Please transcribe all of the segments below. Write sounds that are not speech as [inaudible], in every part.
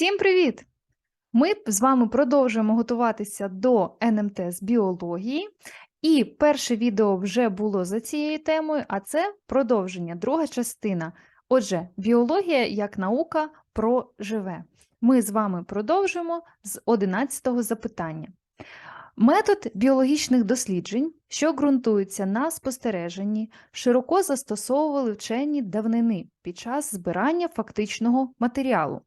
Всім привіт! Ми з вами продовжуємо готуватися до НМТ з біології. І перше відео вже було за цією темою, а це продовження, друга частина. Отже, біологія як наука про живе. Ми з вами продовжуємо з 11-го запитання. Метод біологічних досліджень, що ґрунтуються на спостереженні, широко застосовували вчені давнини під час збирання фактичного матеріалу.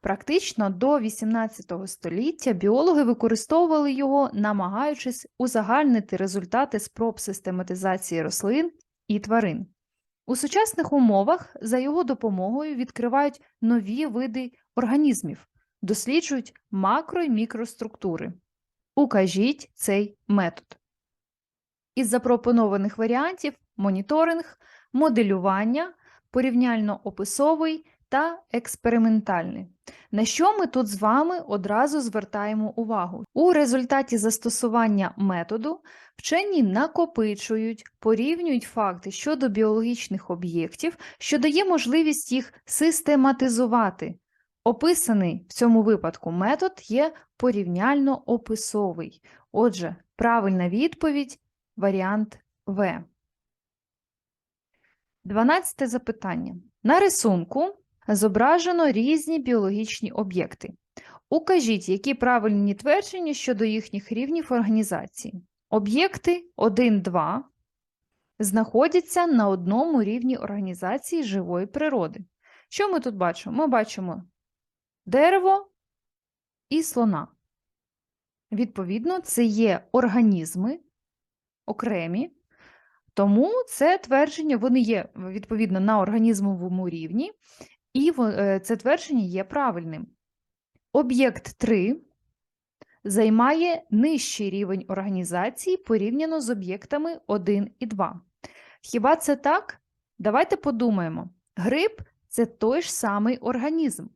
Практично до XVIII століття біологи використовували його, намагаючись узагальнити результати спроб систематизації рослин і тварин. У сучасних умовах за його допомогою відкривають нові види організмів, досліджують макро і мікроструктури. Укажіть цей метод. Із запропонованих варіантів моніторинг, моделювання, порівняльно-описовий та експериментальний. На що ми тут з вами одразу звертаємо увагу? У результаті застосування методу вчені накопичують, порівнюють факти щодо біологічних об'єктів, що дає можливість їх систематизувати. Описаний в цьому випадку метод є порівняльно-описовий. Отже, правильна відповідь варіант В. 12 запитання. На рисунку зображено різні біологічні об'єкти. Укажіть, які правильні твердження щодо їхніх рівнів організації. Об'єкти 1, 2 знаходяться на одному рівні організації живої природи. Що ми тут бачимо? Ми бачимо дерево і слона. Відповідно, це є організми окремі, тому це твердження вони є відповідно на організмовому рівні, і е, це твердження є правильним. Об'єкт 3 займає нижчий рівень організації порівняно з об'єктами 1 і 2. Хіба це так? Давайте подумаємо. Гриб це той ж самий організм.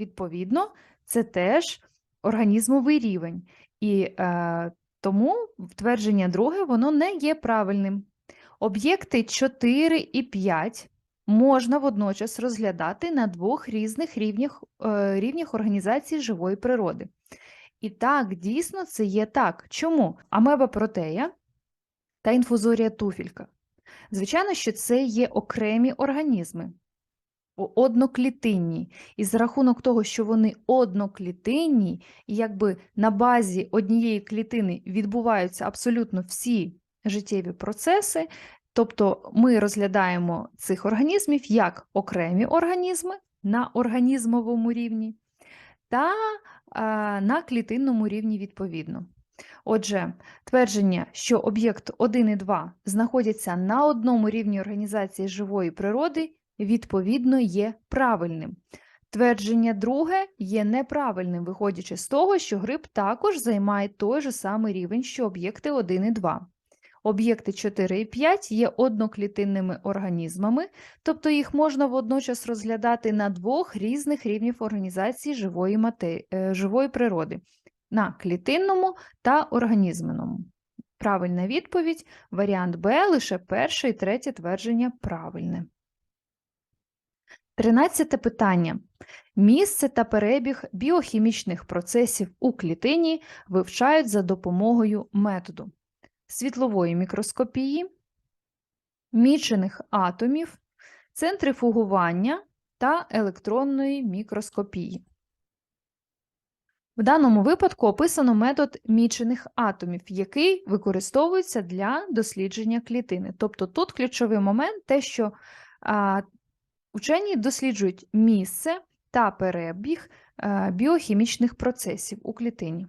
Відповідно, це теж організмовий рівень. І е, тому твердження друге воно не є правильним. Об'єкти 4 і 5 можна водночас розглядати на двох різних рівнях, е, рівнях організації живої природи. І так, дійсно, це є так. Чому? Амеба протея та інфузорія туфілька. Звичайно, що це є окремі організми, одноклітинні. І за рахунок того, що вони одноклітинні, і якби на базі однієї клітини відбуваються абсолютно всі життєві процеси, Тобто ми розглядаємо цих організмів як окремі організми на організмовому рівні та на клітинному рівні відповідно. Отже, твердження, що об'єкт 1 і 2 знаходяться на одному рівні організації живої природи, відповідно є правильним. Твердження друге є неправильним, виходячи з того, що гриб також займає той же самий рівень, що об'єкти 1 і 2. Об'єкти 4 і 5 є одноклітинними організмами, тобто їх можна водночас розглядати на двох різних рівнів організації живої, мате... Е, живої природи на клітинному та організменому. Правильна відповідь варіант Б, лише перше і третє твердження правильне. Тринадцяте питання. Місце та перебіг біохімічних процесів у клітині вивчають за допомогою методу світлової мікроскопії, мічених атомів, центрифугування та електронної мікроскопії. В даному випадку описано метод мічених атомів, який використовується для дослідження клітини. Тобто тут ключовий момент те, що а, учені досліджують місце та перебіг а, біохімічних процесів у клітині.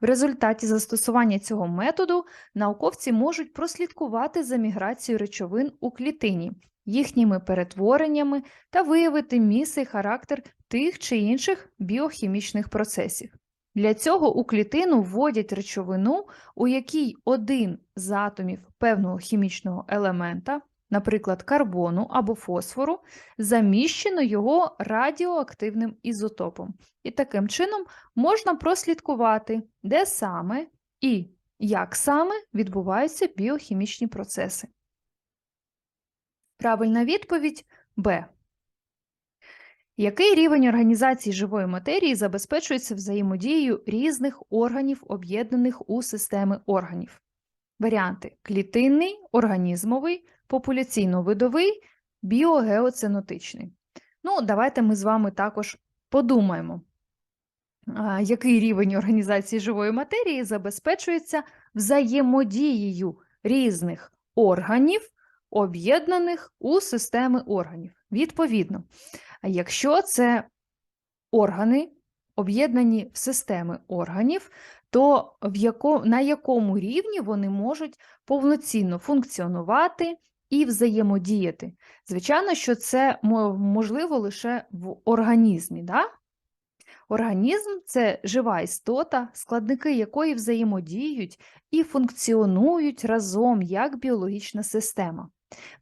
В результаті застосування цього методу науковці можуть прослідкувати за міграцією речовин у клітині, їхніми перетвореннями та виявити місце і характер тих чи інших біохімічних процесів. Для цього у клітину вводять речовину, у якій один з атомів певного хімічного елемента наприклад, карбону або фосфору, заміщено його радіоактивним ізотопом. І таким чином можна прослідкувати, де саме і як саме відбуваються біохімічні процеси. Правильна відповідь Б. Який рівень організації живої матерії забезпечується взаємодією різних органів, об'єднаних у системи органів? Варіанти: клітинний, організмовий, популяційно-видовий, біогеоценотичний. Ну, давайте ми з вами також подумаємо, який рівень організації живої матерії забезпечується взаємодією різних органів, об'єднаних у системи органів. Відповідно, якщо це органи, об'єднані в системи органів, то в яко, на якому рівні вони можуть повноцінно функціонувати і взаємодіяти? Звичайно, що це можливо лише в організмі. Да? Організм це жива істота, складники якої взаємодіють і функціонують разом як біологічна система.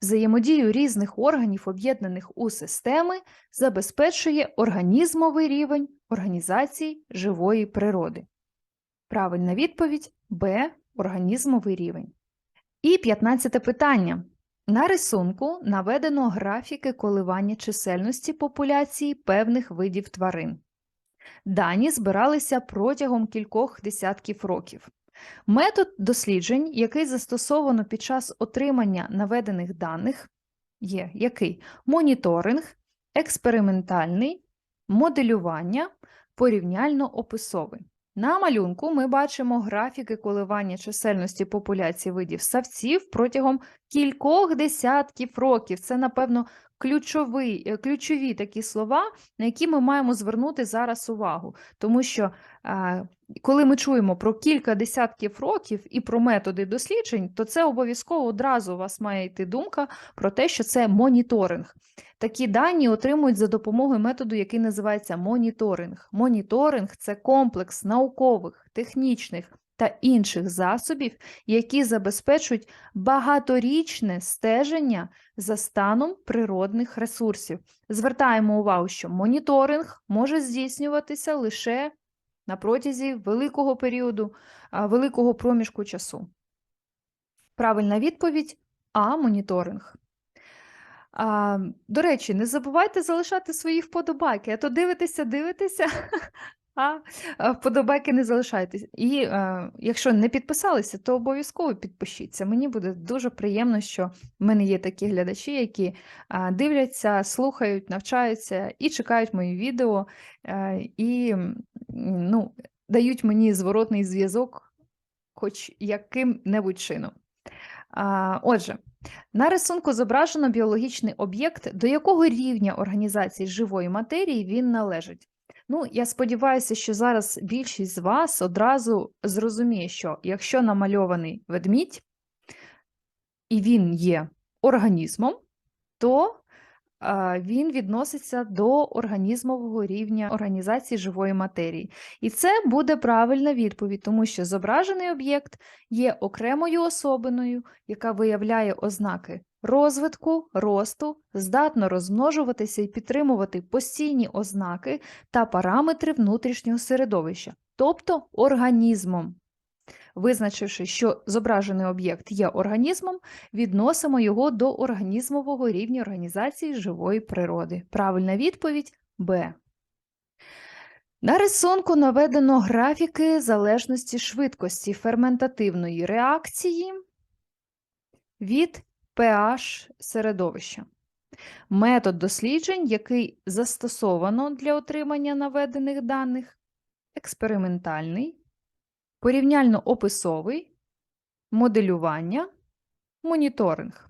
Взаємодію різних органів, об'єднаних у системи, забезпечує організмовий рівень організації живої природи. Правильна відповідь Б. Організмовий рівень. І 15 питання. На рисунку наведено графіки коливання чисельності популяції певних видів тварин. Дані збиралися протягом кількох десятків років. Метод досліджень, який застосовано під час отримання наведених даних, є який? Моніторинг, експериментальний, моделювання, порівняльно-описовий. На малюнку ми бачимо графіки коливання чисельності популяції видів савців протягом кількох десятків років. Це, напевно, ключовий, е, ключові такі слова, на які ми маємо звернути зараз увагу. Тому що коли ми чуємо про кілька десятків років і про методи досліджень, то це обов'язково одразу у вас має йти думка про те, що це моніторинг. Такі дані отримують за допомогою методу, який називається моніторинг. Моніторинг це комплекс наукових, технічних та інших засобів, які забезпечують багаторічне стеження за станом природних ресурсів. Звертаємо увагу, що моніторинг може здійснюватися лише на протязі великого періоду, великого проміжку часу. Правильна відповідь А. Моніторинг. А, до речі, не забувайте залишати свої вподобайки, а то дивитеся, дивитеся, [laughs] а а вподобайки не залишайтесь. І е, якщо не підписалися, то обов'язково підпишіться. Мені буде дуже приємно, що в мене є такі глядачі, які а, дивляться, слухають, навчаються і чекають мої відео, е, і ну, дають мені зворотний зв'язок, хоч яким-небудь чином. А, Отже, на рисунку зображено біологічний об'єкт, до якого рівня організації живої матерії він належить. Ну, я сподіваюся, що зараз більшість з вас одразу зрозуміє, що якщо намальований ведмідь, і він є організмом, то він відноситься до організмового рівня організації живої матерії. І це буде правильна відповідь, тому що зображений об'єкт є окремою особиною, яка виявляє ознаки розвитку, росту, здатно розмножуватися і підтримувати постійні ознаки та параметри внутрішнього середовища, тобто організмом. Визначивши, що зображений об'єкт є організмом, відносимо його до організмового рівня організації живої природи. Правильна відповідь Б. На рисунку наведено графіки залежності швидкості ферментативної реакції від pH середовища. Метод досліджень, який застосовано для отримання наведених даних, експериментальний, порівняльно-описовий, моделювання, моніторинг.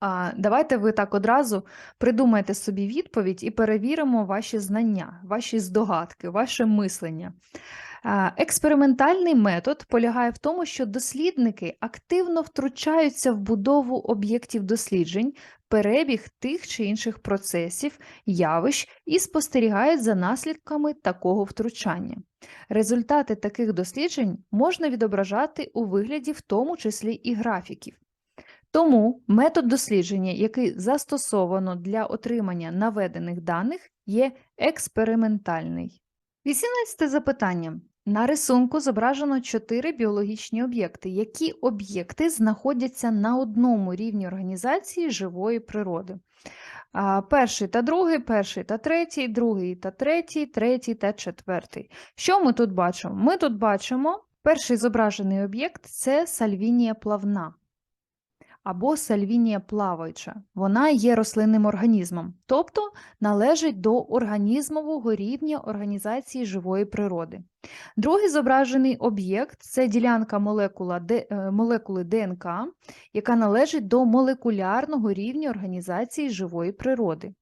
А давайте ви так одразу придумайте собі відповідь і перевіримо ваші знання, ваші здогадки, ваше мислення. Експериментальний метод полягає в тому, що дослідники активно втручаються в будову об'єктів досліджень, перебіг тих чи інших процесів, явищ і спостерігають за наслідками такого втручання. Результати таких досліджень можна відображати у вигляді в тому числі і графіків. Тому метод дослідження, який застосовано для отримання наведених даних, є експериментальний. 18 запитання. На рисунку зображено чотири біологічні об'єкти. Які об'єкти знаходяться на одному рівні організації живої природи? Перший та другий, перший та третій, другий та третій, третій та четвертий. Що ми тут бачимо? Ми тут бачимо перший зображений об'єкт це сальвінія плавна або сальвінія плаваюча. Вона є рослинним організмом, тобто належить до організмового рівня організації живої природи. Другий зображений об'єкт це ділянка молекула, Д- е, молекули ДНК, яка належить до молекулярного рівня організації живої природи.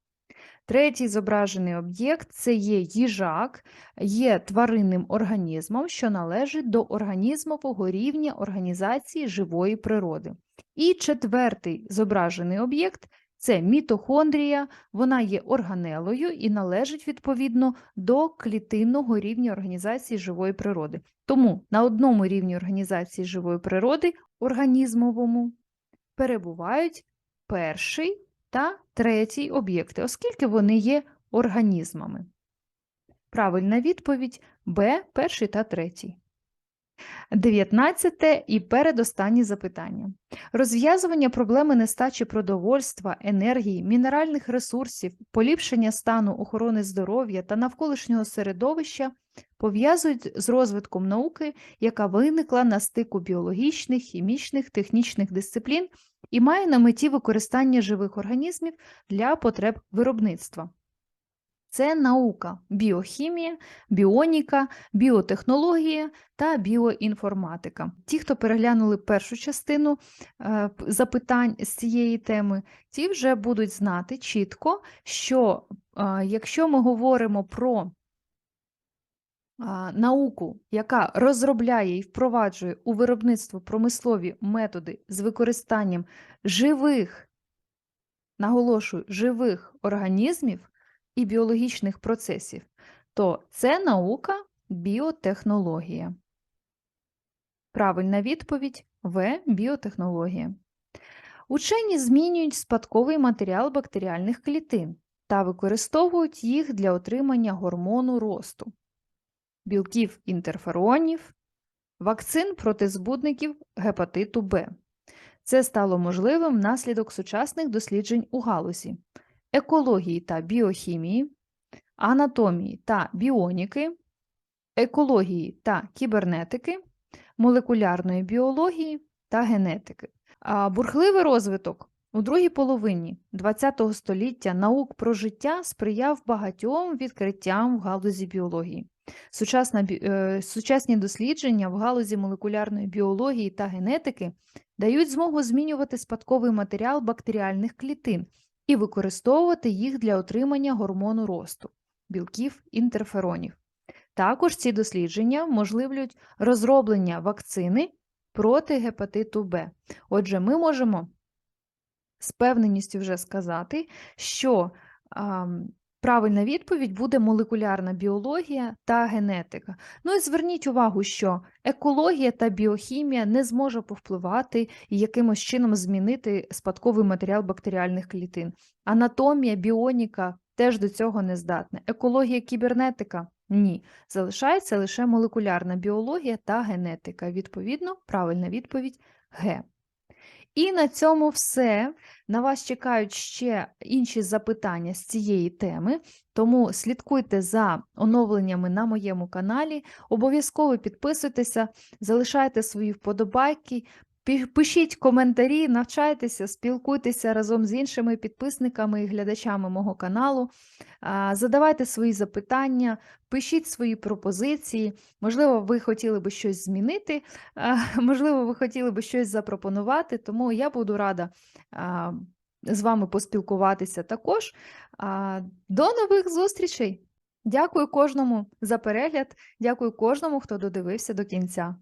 Третій зображений об'єкт це є їжак, є тваринним організмом, що належить до організмового рівня організації живої природи. І четвертий зображений об'єкт це мітохондрія, вона є органелою і належить відповідно до клітинного рівня організації живої природи. Тому на одному рівні організації живої природи, організмовому, перебувають перший та третій об'єкти, оскільки вони є організмами. Правильна відповідь Б, перший та третій. Дев'ятнадцяте і передостаннє запитання. Розв'язування проблеми нестачі продовольства, енергії, мінеральних ресурсів, поліпшення стану охорони здоров'я та навколишнього середовища пов'язують з розвитком науки, яка виникла на стику біологічних, хімічних, технічних дисциплін і має на меті використання живих організмів для потреб виробництва. Це наука біохімія, біоніка, біотехнологія та біоінформатика. Ті, хто переглянули першу частину е, запитань з цієї теми, ті вже будуть знати чітко, що е, якщо ми говоримо про науку, яка розробляє і впроваджує у виробництво промислові методи з використанням живих, наголошую, живих організмів і біологічних процесів, то це наука біотехнологія. Правильна відповідь В. Біотехнологія. Учені змінюють спадковий матеріал бактеріальних клітин та використовують їх для отримання гормону росту, білків інтерферонів, вакцин проти збудників гепатиту Б. Це стало можливим внаслідок сучасних досліджень у галузі екології та біохімії, анатомії та біоніки, екології та кібернетики, молекулярної біології та генетики. А Бурхливий розвиток у другій половині ХХ століття наук про життя сприяв багатьом відкриттям в галузі біології. Сучасна, е, сучасні дослідження в галузі молекулярної біології та генетики дають змогу змінювати спадковий матеріал бактеріальних клітин і використовувати їх для отримання гормону росту білків інтерферонів. Також ці дослідження можливлюють розроблення вакцини проти гепатиту Б. Отже, ми можемо з певненістю вже сказати, що правильна відповідь буде молекулярна біологія та генетика. Ну і зверніть увагу, що екологія та біохімія не зможе повпливати і якимось чином змінити спадковий матеріал бактеріальних клітин. Анатомія, біоніка теж до цього не здатна. Екологія, кібернетика ні. Залишається лише молекулярна біологія та генетика. Відповідно, правильна відповідь Г. І на цьому все. На вас чекають ще інші запитання з цієї теми, тому слідкуйте за оновленнями на моєму каналі, обов'язково підписуйтеся, залишайте свої вподобайки, пишіть коментарі, навчайтеся, спілкуйтеся разом з іншими підписниками і глядачами мого каналу, задавайте свої запитання, пишіть свої пропозиції. Можливо, ви хотіли би щось змінити, [laughs] можливо, ви хотіли би щось запропонувати, тому я буду рада з вами поспілкуватися також. До нових зустрічей! Дякую кожному за перегляд, дякую кожному, хто додивився до кінця.